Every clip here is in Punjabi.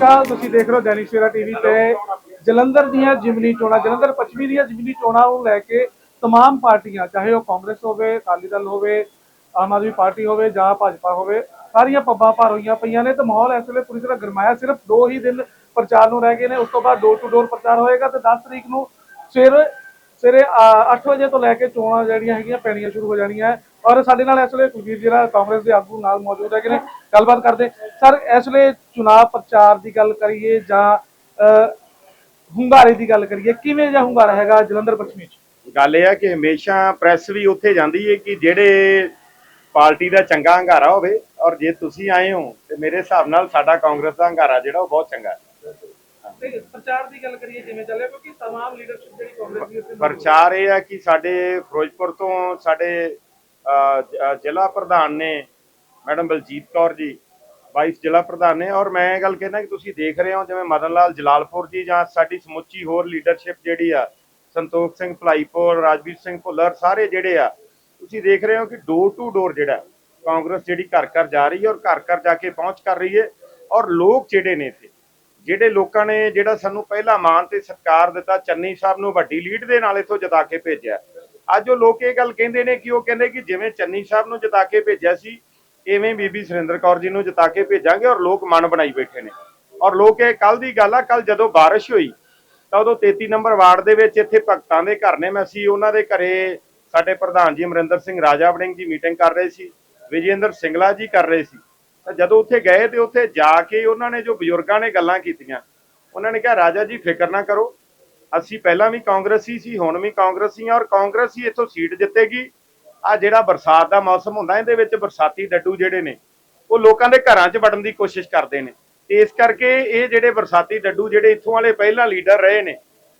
ਅਕਾਲ ਤੁਸੀਂ ਦੇਖ ਰਹੇ ਹੋ ਦੈਨਿਕ ਸਵੇਰਾ ਟੀਵੀ ਤੇ ਜਲੰਧਰ ਦੀਆਂ ਜਿਮਨੀ ਚੋਣਾਂ ਜਲੰਧਰ ਪੱਛਮੀ ਦੀਆਂ ਜਿਮਨੀ ਚੋਣਾਂ ਨੂੰ ਲੈ ਕੇ तमाम ਪਾਰਟੀਆਂ ਚਾਹੇ ਉਹ ਕਾਂਗਰਸ ਹੋਵੇ ਅਕਾਲੀ ਦਲ ਹੋਵੇ ਆਮ ਆਦਮੀ ਪਾਰਟੀ ਹੋਵੇ ਜਾਂ ਭਾਜਪਾ ਹੋਵੇ ਸਾਰੀਆਂ ਪੱਬਾਂ ਭਰ ਹੋਈਆਂ ਪਈਆਂ ਨੇ ਤੇ ਮਾਹੌਲ ਇਸ ਵੇਲੇ ਪੂਰੀ ਤਰ੍ਹਾਂ ਗਰਮਾਇਆ ਸਿਰਫ ਦੋ ਹੀ ਦਿਨ ਪ੍ਰਚਾਰ ਨੂੰ ਰਹਿ ਗਏ ਨੇ ਉਸ ਤੋਂ ਬਾਅਦ ਡੋਰ ਟੂ ਡੋਰ ਪ੍ਰਚਾਰ ਹੋਏਗਾ ਤੇ 10 ਤਰੀਕ ਨੂੰ ਸਵੇਰੇ ਸਵੇਰੇ 8 ਵਜੇ ਤੋਂ ਲੈ ਕੇ ਚੋਣਾਂ ਜਿਹੜੀਆਂ ਹੈਗੀਆਂ ਪੈਣੀਆਂ ਸ਼ੁਰੂ ਹੋ ਜਾਣੀਆਂ ਹੈ ਔਰ ਸਾਡੇ ਨਾਲ ਇਸ ਵੇਲੇ ਕੁਲਵੀਰ ਜਿਹੜਾ ਕਾਂਗਰਸ ਦੇ ਆਗੂ ਨਾਲ ਮੌਜੂਦ ਹੈਗੇ ਨੇ ਗੱਲਬਾਤ ਕਰਦੇ ਸਰ ਇਸ ਵੇਲੇ ਚੁਣਾਵ ਪ੍ਰਚਾਰ ਦੀ ਗੱਲ ਕਰੀਏ ਜਾਂ ਅਹ, ਹੁੰਗਾਰੇ ਦੀ ਗੱਲ ਕਰੀਏ ਕਿਵੇਂ ਜਿਹਾ ਹੁੰਗਾਰਾ ਹੈਗਾ ਜਲੰਧਰ ਪੱਛਮੀ ਚ ਗੱਲ ਇਹ ਹੈ ਕਿ ਹਮੇਸ਼ਾ ਪ੍ਰੈਸ ਵੀ ਉੱਥੇ ਜਾਂਦੀ ਹੈ ਕਿ ਜਿਹੜੇ ਪਾਰਟੀ ਦਾ ਚੰਗਾ ਹੰਗਾਰਾ ਹੋਵੇ ਔਰ ਜੇ ਤੁਸੀਂ ਆਏ ਹੋ ਤੇ ਮੇਰੇ ਹਿਸਾਬ ਨਾਲ ਸਾਡਾ ਕਾਂਗਰਸ ਦਾ ਹੰਗਾਰਾ ਜਿਹੜਾ ਉਹ ਬਹੁਤ ਚੰਗਾ ਹੈ ਤੇ ਪ੍ਰਚਾਰ ਦੀ ਗੱਲ ਕਰੀਏ ਜਿਵੇਂ ਚੱਲਿਆ ਕਿਉਂਕਿ तमाम ਲੀਡਰਸ਼ਿਪ ਜਿਹੜੀ ਕਾਂਗਰਸ ਦੀ ਉੱਥੇ ਪ੍ਰਚਾਰ ਇਹ ਹੈ ਕਿ ਸਾਡੇ ਫਿਰੋਜ਼ਪੁਰ ਤੋਂ ਸਾਡੇ ਅਹ, ਜ- ਅਹ, ਜ਼ਿਲ੍ਹਾ ਪ੍ਰਧਾਨ ਨੇ ਮੈਡਮ ਬਲਜੀਤ ਕੌਰ ਜੀ, ਵਾਈਸ ਜ਼ਿਲ੍ਹਾ ਪ੍ਰਧਾਨ ਨੇ ਔਰ ਮੈਂ ਇਹ ਗੱਲ ਕਹਿਣਾ ਕਿ ਤੁਸੀਂ ਦੇਖ ਰਹੇ ਹੋ ਜਿਵੇਂ ਮਦਨ ਲਾਲ ਜਲਾਲਪੁਰ ਜੀ ਜਾਂ ਸਾਡੀ ਸਮੁੱਚੀ ਹੋਰ ਲੀਡਰਸ਼ਿਪ ਜਿਹੜੀ ਆ, ਸੰਤੋਖ ਸਿੰਘ ਭਲਾਈਪੁਰ, ਰਾਜਵੀਰ ਸਿੰਘ ਭੁੱਲਰ, ਸਾਰੇ ਜਿਹੜੇ ਆ, ਤੁਸੀਂ ਦੇਖ ਰਹੇ ਹੋ ਕਿ ਡੋਰ ਟੂ ਡੋਰ ਜਿਹੜਾ, ਕਾਂਗਰਸ ਜਿਹੜੀ ਘਰ ਘਰ ਜਾ ਰਹੀ ਹੈ ਔਰ ਘਰ ਘਰ ਜਾ ਕੇ ਪਹੁੰਚ ਕਰ ਰਹੀ ਹੈ ਔਰ ਲੋਕ ਜਿਹੜੇ ਨੇ ਇੱਥੇ, ਜਿਹੜੇ ਲੋਕਾਂ ਨੇ ਜਿਹੜਾ ਸਾਨੂੰ ਪਹਿਲਾ ਮਾਣ ਤੇ ਸਤਿਕਾਰ ਦਿੱਤਾ, ਚੰਨੀ ਸਾਹਿਬ ਨੂੰ ਵੱਡੀ ਲੀਡ ਦੇ ਨਾਲ ਇੱਥੋਂ ਜਿਤਾ ਕੇ ਭੇਜਿਆ। ਅੱਜ ਉਹ ਲੋਕ ਇਹ ਗੱਲ ਕਹਿੰਦੇ ਨੇ ਕਿ ਉਹ ਕਹਿੰਦੇ ਕਿ ਜਿਵੇਂ ਚੰਨੀ ਸਾਹਿਬ ਨੂੰ ਜਿਤਾ ਕੇ ਭੇਜਿਆ ਸੀ ਇਵੇਂ ਬੀਬੀ ਸੁਰਿੰਦਰ ਕੌਰ ਜੀ ਨੂੰ ਜਿਤਾ ਕੇ ਭੇਜਾਂਗੇ ਔਰ ਲੋਕ ਮਨ ਬਣਾਈ ਬੈਠੇ ਨੇ। ਔਰ ਲੋਕ ਇਹ ਕੱਲ ਦੀ ਗੱਲ ਆ ਕੱਲ ਜਦੋਂ ਬਾਰਿਸ਼ ਹੋਈ, ਤਾਂ ਉਦੋਂ 33 ਨੰਬਰ ਵਾਰਡ ਦੇ ਵਿੱਚ ਇੱਥੇ ਭਗਤਾਂ ਦੇ ਘਰ ਨੇ। ਮੈਂ ਸੀ ਉਹਨਾਂ ਦੇ ਘਰੇ ਸਾਡੇ ਪ੍ਰਧਾਨ ਜੀ ਅਮਰਿੰਦਰ ਸਿੰਘ ਰਾਜਾ ਵੜਿੰਗ ਜੀ ਮੀਟਿੰਗ ਕਰ ਰਹੇ ਸੀ, ਵਿਜੇਂਦਰ ਸਿੰਗਲਾ ਜੀ ਕਰ ਰਹੇ ਸੀ। ਤਾਂ ਜਦੋਂ ਉੱਥੇ ਗਏ ਤੇ ਉੱਥੇ ਜਾ ਕੇ ਉਹਨਾਂ ਨੇ ਜੋ ਬਜ਼ੁਰਗਾਂ ਨੇ ਗੱਲਾਂ ਕੀਤੀਆਂ, ਉਹਨਾਂ ਨੇ ਕਿਹਾ, ਰਾਜਾ ਜੀ, ਫਿਕਰ ਨਾ ਕਰੋ। ਅਸੀਂ ਪਹਿਲਾਂ ਵੀ ਕਾਂਗਰਸੀ ਸੀ, ਹੁਣ ਵੀ ਕਾਂਗਰਸੀ ਹਾਂ ਔਰ ਕਾਂਗਰਸ ਹੀ ਇੱਥੋਂ ਸੀਟ ਜਿੱਤੇਗੀ। ਆ ਜਿਹੜਾ ਬਰਸਾਤ ਦਾ ਮੌਸਮ ਹੁੰਦਾ, ਇਹਦੇ ਵਿੱਚ ਬਰਸਾਤੀ ਡੱਡੂ ਜਿਹੜੇ ਨੇ, ਉਹ ਲੋਕਾਂ ਦੇ ਘਰਾਂ 'ਚ ਵੜਨ ਦੀ ਕੋਸ਼ਿਸ਼ ਕਰਦੇ ਨੇ। ਤੇ ਇਸ ਕਰਕੇ ਇਹ ਜਿਹੜੇ ਬਰਸਾਤੀ ਡੱਡੂ ਜਿਹੜੇ ਇੱਥੋਂ ਵਾਲੇ ਪਹਿਲਾਂ ਲੀਡਰ ਰਹੇ ਨੇ,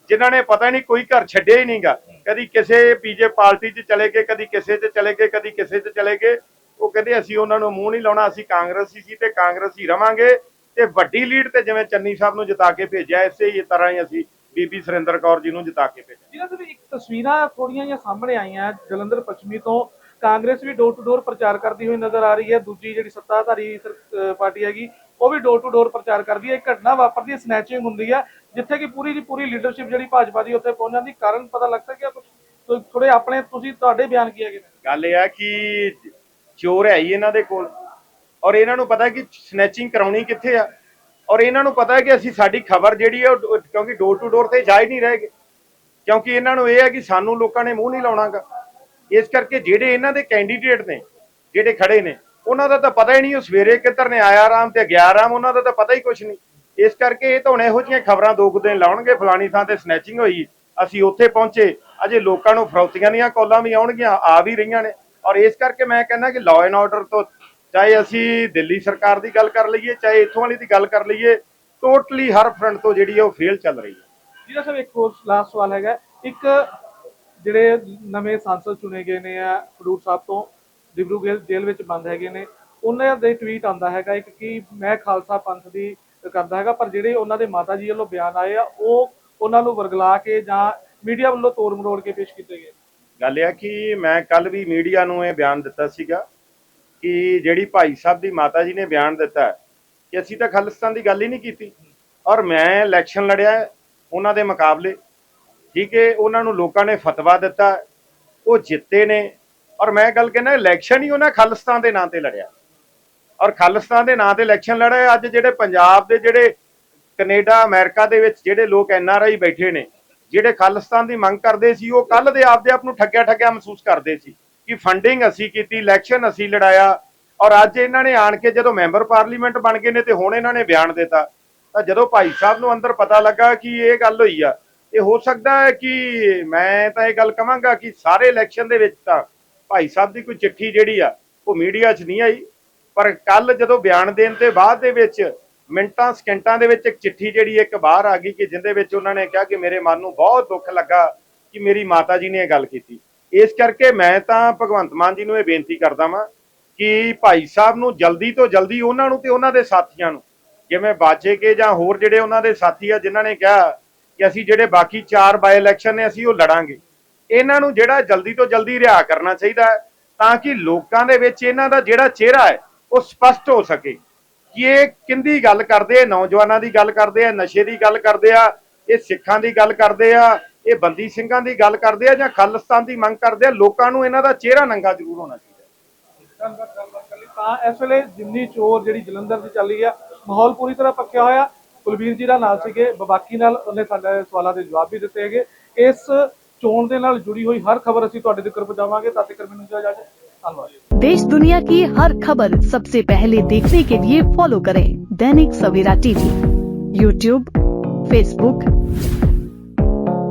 ਜਿਨ੍ਹਾਂ ਨੇ ਪਤਾ ਨਹੀਂ ਕੋਈ ਘਰ ਛੱਡਿਆ ਹੀ ਨਹੀਂਗਾ। ਕਦੀ ਕਿਸੇ ਪੀਜੇ ਪਾਰਟੀ 'ਚ ਚਲੇ ਗਏ, ਕਦੀ ਕਿਸੇ 'ਚ ਚਲੇ ਗਏ, ਕਦੀ ਕਿਸੇ 'ਚ ਚਲੇ ਗਏ। ਉਹ ਕਹਿੰਦੇ, ਅਸੀਂ ਉਹਨਾਂ ਨੂੰ ਮੂੰਹ ਨਹੀਂ ਲਾਉਣਾ, ਅਸੀਂ ਕਾਂਗਰਸੀ ਸੀ ਤੇ ਕਾਂਗਰਸੀ ਰਵਾਂਗੇ ਤੇ ਵੱਡੀ ਲੀਡ ਤੇ ਜਿਵੇਂ ਚੰਨੀ ਸਾਹਿਬ ਨੂੰ ਜਿਤਾ ਕੇ ਭੇਜਿਆ, ਇਸੇ ਹੀ ਤਰ੍ਹਾਂ ਹੀ ਅਸੀਂ ਬੀਬੀ ਸੁਰਿੰਦਰ ਕੌਰ ਜੀ ਨੂੰ ਜਿਤਾ ਕੇ ਭੇਜਿਆ। ਜਿਹਨਾਂ ਦੇ ਇੱਕ ਤਸਵੀਰਾਂ ਥੋੜੀਆਂ ਜਿਹੀਆਂ ਸਾਹਮਣੇ ਆਈਆਂ ਜਲੰਧਰ ਪੱਛਮੀ ਤੋਂ। ਕਾਂਗਰਸ ਵੀ ਡੋਰ ਟੂ ਡੋਰ ਪ੍ਰਚਾਰ ਕਰਦੀ ਹੋਈ ਨਜ਼ਰ ਆ ਰਹੀ ਹੈ। ਦੂਜੀ ਜਿਹੜੀ ਸੱਤਾਧਾਰੀ ਪਾਰਟੀ ਹੈਗੀ ਉਹ ਵੀ ਡੋਰ ਟੂ ਡੋਰ ਪ੍ਰਚਾਰ ਕਰਦੀ ਹੈ। ਇੱਕ ਘਟਨਾ ਵਾਪਰਦੀ ਹੈ ਸਨੈਚਿੰਗ ਹੁੰਦੀ ਹੈ ਜਿੱਥੇ ਕਿ ਪੂਰੀ ਦੀ ਪੂਰੀ ਲੀਡਰਸ਼ਿਪ ਜਿਹੜੀ ਭਾਜਪਾ ਦੀ ਉੱਥੇ ਪਹੁੰਚ ਜਾਂਦੀ ਕਾਰਨ ਪਤਾ ਲੱਗ ਸਕਿਆ ਕੁਝ ਥੋੜੇ ਆਪਣੇ ਤੁਸੀਂ ਤੁਹਾਡੇ ਬਿਆਨ ਕੀ ਹੈਗੇ ਗੱਲ ਇਹ ਆ ਕਿ ਚੋਰ ਹੈ ਹੀ ਇਹਨਾਂ ਦੇ ਕੋਲ। ਔਰ ਇਹਨਾਂ ਨੂੰ ਪਤਾ ਕਿ ਸਨੈਚਿੰਗ ਕਰਾਉਣੀ ਕਿੱਥੇ ਆ? ਔਰ ਇਹਨਾਂ ਨੂੰ ਪਤਾ ਹੈ ਕਿ ਅਸੀਂ ਸਾਡੀ ਖਬਰ ਜਿਹੜੀ ਹੈ ਉਹ ਕਿਉਂਕਿ ਡੋਰ ਟੂ ਡੋਰ ਤੇ ਜਾ ਹੀ ਨਹੀਂ ਰਹੇਗੇ ਕਿਉਂਕਿ ਇਹਨਾਂ ਨੂੰ ਇਹ ਹੈ ਕਿ ਸਾਨੂੰ ਲੋਕਾਂ ਨੇ ਮੂੰਹ ਨਹੀਂ ਲਾਉਣਾਗਾ। ਇਸ ਕਰਕੇ ਜਿਹੜੇ ਇਹਨਾਂ ਦੇ ਕੈਂਡੀਡੇਟ ਨੇ, ਜਿਹੜੇ ਖੜੇ ਨੇ, ਉਹਨਾਂ ਦਾ ਤਾਂ ਪਤਾ ਹੀ ਨਹੀਂ, ਉਹ ਸਵੇਰੇ ਕਿੱਧਰ ਨੇ ਆਇਆ ਆਰਾਮ ਤੇ, ਗਿਆ ਆਰਾਮ, ਉਹਨਾਂ ਦਾ ਤਾਂ ਪਤਾ ਹੀ ਕੁਝ ਨਹੀਂ। ਇਸ ਕਰਕੇ ਇਹ ਤਾਂ ਹੁਣ ਇਹੋ ਜਿਹੀਆਂ ਖਬਰਾਂ ਦੋ ਕੁ ਦਿਨ ਲਾਉਣਗੇ, ਫਲਾਣੀ ਥਾਂ ਤੇ ਸਨੈਚਿੰਗ ਹੋਈ, ਅਸੀਂ ਉੱਥੇ ਪਹੁੰਚੇ, ਅਜੇ ਲੋਕਾਂ ਨੂੰ ਫਰੌਤੀਆਂ ਦੀਆਂ ਕਾਲਾਂ ਵੀ ਆਉਣਗੀਆਂ, ਆ ਵੀ ਰਹੀਆਂ ਨੇ। ਔਰ ਇਸ ਕਰਕੇ ਮੈਂ ਕਹਿੰਦਾ ਕਿ ਲਾਅ ਐਂਡ ਆਰਡਰ ਤੋਂ ਚਾਹੇ ਅਸੀਂ ਦਿੱਲੀ ਸਰਕਾਰ ਦੀ ਗੱਲ ਕਰ ਲਈਏ ਚਾਹੇ ਇੱਥੋਂ ਵਾਲੀ ਦੀ ਗੱਲ ਕਰ ਲਈਏ ਟੋਟਲੀ ਹਰ ਫਰੰਟ ਤੋਂ ਜਿਹੜੀ ਹੈ ਉਹ ਫੇਲ ਚੱਲ ਰਹੀ ਹੈ। ਜਿਹਦਾ ਸਭ ਇੱਕ ਹੋਰ ਲਾਸਟ ਸਵਾਲ ਹੈਗਾ। ਇੱਕ ਜਿਹੜੇ ਨਵੇਂ ਸੰਸਦ ਚੁਣੇ ਗਏ ਨੇ ਆ ਖਡੂਰ ਸਾਹਿਬ ਤੋਂ ਡਿਬਰੂਗੜ੍ਹ ਜੇਲ੍ਹ ਵਿੱਚ ਬੰਦ ਹੈਗੇ ਨੇ ਉਹਨਾਂ ਦੇ ਟਵੀਟ ਆਂਦਾ ਹੈਗਾ ਇੱਕ ਕਿ ਮੈਂ ਖਾਲਸਾ ਪੰਥ ਦੀ ਕਰਦਾ ਹੈਗਾ ਪਰ ਜਿਹੜੇ ਉਹਨਾਂ ਦੇ ਮਾਤਾ ਜੀ ਵੱਲੋਂ ਬਿਆਨ ਆਏ ਆ ਉਹ ਉਹਨਾਂ ਨੂੰ ਵਰਗਲਾ ਕੇ ਜਾਂ ਮੀਡੀਆ ਵੱਲੋਂ ਤੋੜ ਮਰੋੜ ਕੇ ਪੇਸ਼ ਕੀਤੇ ਗਏ ਗੱਲ ਇਹ ਆ ਕਿ ਮੈਂ ਕੱਲ ਵੀ ਮੀਡੀਆ ਨੂੰ ਇਹ ਬਿਆਨ ਦਿੱਤਾ ਸੀਗਾ ਕਿ ਜਿਹੜੀ ਭਾਈ ਸਾਹਿਬ ਦੀ ਮਾਤਾ ਜੀ ਨੇ ਬਿਆਨ ਦਿੱਤਾ ਕਿ ਅਸੀਂ ਤਾਂ ਖਾਲਿਸਤਾਨ ਦੀ ਗੱਲ ਹੀ ਨਹੀਂ ਕੀਤੀ। ਔਰ ਮੈਂ ਇਲੈਕਸ਼ਨ ਲੜਿਆ ਉਹਨਾਂ ਦੇ ਮੁਕਾਬਲੇ। ਠੀਕ ਹੈ, ਉਹਨਾਂ ਨੂੰ ਲੋਕਾਂ ਨੇ ਫਤਵਾ ਦਿੱਤਾ ਉਹ ਜਿੱਤੇ ਨੇ। ਔਰ ਮੈਂ ਗੱਲ ਕਹਿੰਦਾ ਇਲੈਕਸ਼ਨ ਹੀ ਉਹਨਾਂ ਖਾਲਿਸਤਾਨ ਦੇ ਨਾਂ ਤੇ ਲੜਿਆ। ਔਰ ਖਾਲਿਸਤਾਨ ਦੇ ਨਾਂ ਤੇ ਇਲੈਕਸ਼ਨ ਲੜਿਆ ਅੱਜ ਜਿਹੜੇ ਪੰਜਾਬ ਦੇ ਜਿਹੜੇ ਕੈਨੇਡਾ, ਅਮਰੀਕਾ ਦੇ ਵਿੱਚ ਜਿਹੜੇ ਲੋਕ ਐਨ ਆਰ ਆਈ ਬੈਠੇ ਨੇ, ਜਿਹੜੇ ਖਾਲਿਸਤਾਨ ਦੀ ਮੰਗ ਕਰਦੇ ਸੀ, ਉਹ ਕੱਲ ਦੇ ਆਪਦੇ ਆਪ ਨੂੰ ਠੱਗਿਆ ਠੱਗਿਆ ਮਹਿਸੂਸ ਕਰਦੇ ਸੀ। ਕਿ ਫੰਡਿੰਗ ਅਸੀਂ ਕੀਤੀ ਇਲੈਕਸ਼ਨ ਅਸੀਂ ਲੜਾਇਆ ਔਰ ਅੱਜ ਇਹਨਾਂ ਨੇ ਆਣ ਕੇ ਜਦੋਂ ਮੈਂਬਰ ਪਾਰਲੀਮੈਂਟ ਬਣ ਗਏ ਨੇ ਤੇ ਹੁਣ ਇਹਨਾਂ ਨੇ ਬਿਆਨ ਦਿੱਤਾ, ਤਾਂ ਜਦੋਂ ਭਾਈ ਸਾਹਿਬ ਨੂੰ ਅੰਦਰ ਪਤਾ ਲੱਗਾ ਕਿ ਇਹ ਗੱਲ ਹੋਈ ਆ ਇਹ ਹੋ ਸਕਦਾ ਹੈ ਕਿ ਮੈਂ ਤਾਂ ਇਹ ਗੱਲ ਕਵਾਂਗਾ ਕਿ ਸਾਰੇ ਇਲੈਕਸ਼ਨ ਦੇ ਵਿੱਚ ਤਾਂ ਭਾਈ ਸਾਹਿਬ ਦੀ ਕੋਈ ਚਿੱਠੀ ਜਿਹੜੀ ਆ, ਉਹ ਮੀਡੀਆ 'ਚ ਨਹੀਂ ਆਈ, ਪਰ ਕੱਲ ਜਦੋਂ ਬਿਆਨ ਦੇਣ ਤੇ ਬਾਅਦ ਦੇ ਵਿੱਚ ਮਿੰਟਾਂ, ਸਕਿੰਟਾਂ ਦੇ ਵਿੱਚ ਇੱਕ ਚਿੱਠੀ ਜਿਹੜੀ ਇੱਕ ਬਾਹਰ ਆ ਗਈ ਕਿ ਜਿੰਦੇ ਵਿੱਚ ਉਹਨਾਂ ਨੇ ਕਿਹਾ ਕਿ ਮੇਰੇ ਮਨ ਨੂੰ ਬਹੁਤ ਦੁੱਖ ਲੱਗਾ ਕਿ ਮੇਰੀ ਮਾਤਾ ਜੀ ਨੇ ਇਹ ਗੱਲ ਕੀਤੀ। ਇਸ ਕਰਕੇ ਮੈਂ ਤਾਂ ਭਗਵੰਤ ਮਾਨ ਜੀ ਨੂੰ ਇਹ ਬੇਨਤੀ ਕਰਦਾ ਵਾਂ ਕਿ ਭਾਈ ਸਾਹਿਬ ਨੂੰ ਜਲਦੀ ਤੋਂ ਜਲਦੀ ਉਹਨਾਂ ਨੂੰ ਤੇ ਉਹਨਾਂ ਦੇ ਸਾਥੀਆਂ ਨੂੰ, ਜਿਵੇਂ ਬਾਜੇ ਕੇ ਜਾਂ ਹੋਰ ਜਿਹੜੇ ਉਹਨਾਂ ਦੇ ਸਾਥੀ ਆ ਜਿਨ੍ਹਾਂ ਨੇ ਕਿਹਾ ਕਿ ਅਸੀਂ ਜਿਹੜੇ ਬਾਕੀ ਚਾਰ ਬਾਈ ਇਲੈਕਸ਼ਨ ਨੇ ਅਸੀਂ ਉਹ ਲੜਾਂਗੇ। ਇਹਨਾਂ ਨੂੰ ਜਿਹੜਾ ਜਲਦੀ ਤੋਂ ਜਲਦੀ ਰਿਹਾ ਕਰਨਾ ਚਾਹੀਦਾ ਤਾਂ ਕਿ ਲੋਕਾਂ ਦੇ ਵਿੱਚ ਇਹਨਾਂ ਦਾ ਜਿਹੜਾ ਚਿਹਰਾ ਹੈ ਉਹ ਸਪਸ਼ਟ ਹੋ ਸਕੇ। ਕਿ ਇਹ ਕਿੰਦੀ ਗੱਲ ਕਰਦੇ ਆ, ਨੌਜਵਾਨਾਂ ਦੀ ਗੱਲ ਕਰਦੇ ਆ, ਨਸ਼ੇ ਦੀ ਗੱਲ ਕਰਦੇ ਆ, ਇਹ ਸਿੱਖਾਂ ਦੀ ਗੱਲ ਕਰਦੇ ਆ ਇਹ ਬੰਦੀ ਸਿੰਘਾਂ ਦੀ ਗੱਲ ਕਰਦੇ ਆ ਜਾਂ ਖਾਲਿਸਤਾਨ ਦੀ ਮੰਗ ਕਰਦੇ ਆ ਲੋਕਾਂ ਨੂੰ ਇਹਨਾਂ ਦਾ ਚਿਹਰਾ ਨੰਗਾ ਜ਼ਰੂਰ ਹੋਣਾ ਚਾਹੀਦਾ ਗੱਲਬਾਤ ਗੱਲਬਾਤ ਕਰ ਲਈ। ਤਾਂ ਇਸ ਵੇਲੇ ਜਿੰਨੀ ਚੋਰ ਜਿਹੜੀ ਜਲੰਧਰ ਦੀ ਚੱਲ ਰਹੀ ਆ ਮਾਹੌਲ ਪੂਰੀ ਤਰ੍ਹਾਂ ਪੱਕਿਆ ਹੋਇਆ ਕੁਲਬੀਰ ਜੀ ਦਾ ਨਾਲ ਸੀਗੇ ਬਬਾਕੀ ਨਾਲ ਉਹਨੇ ਸਾਡੇ ਸਵਾਲਾਂ ਦੇ ਜਵਾਬ ਵੀ ਦਿੱਤੇ ਹੈਗੇ ਇਸ ਚੋਣ ਦੇ ਨਾਲ ਜੁੜੀ ਹੋਈ ਹਰ ਖਬਰ ਅਸੀਂ ਤੁਹਾਡੇ ਤੱਕ ਪਹੁੰਚਾਵਾਂਗੇ ਤਦ ਤੱਕ ਮੈਨੂੰ ਦਿਓ ਇਜਾਜ਼ਤ ਧੰਨਵਾਦ देश दुनिया की हर खबर सबसे पहले देखने के लिए फॉलो करें Dainik Savera TV YouTube Facebook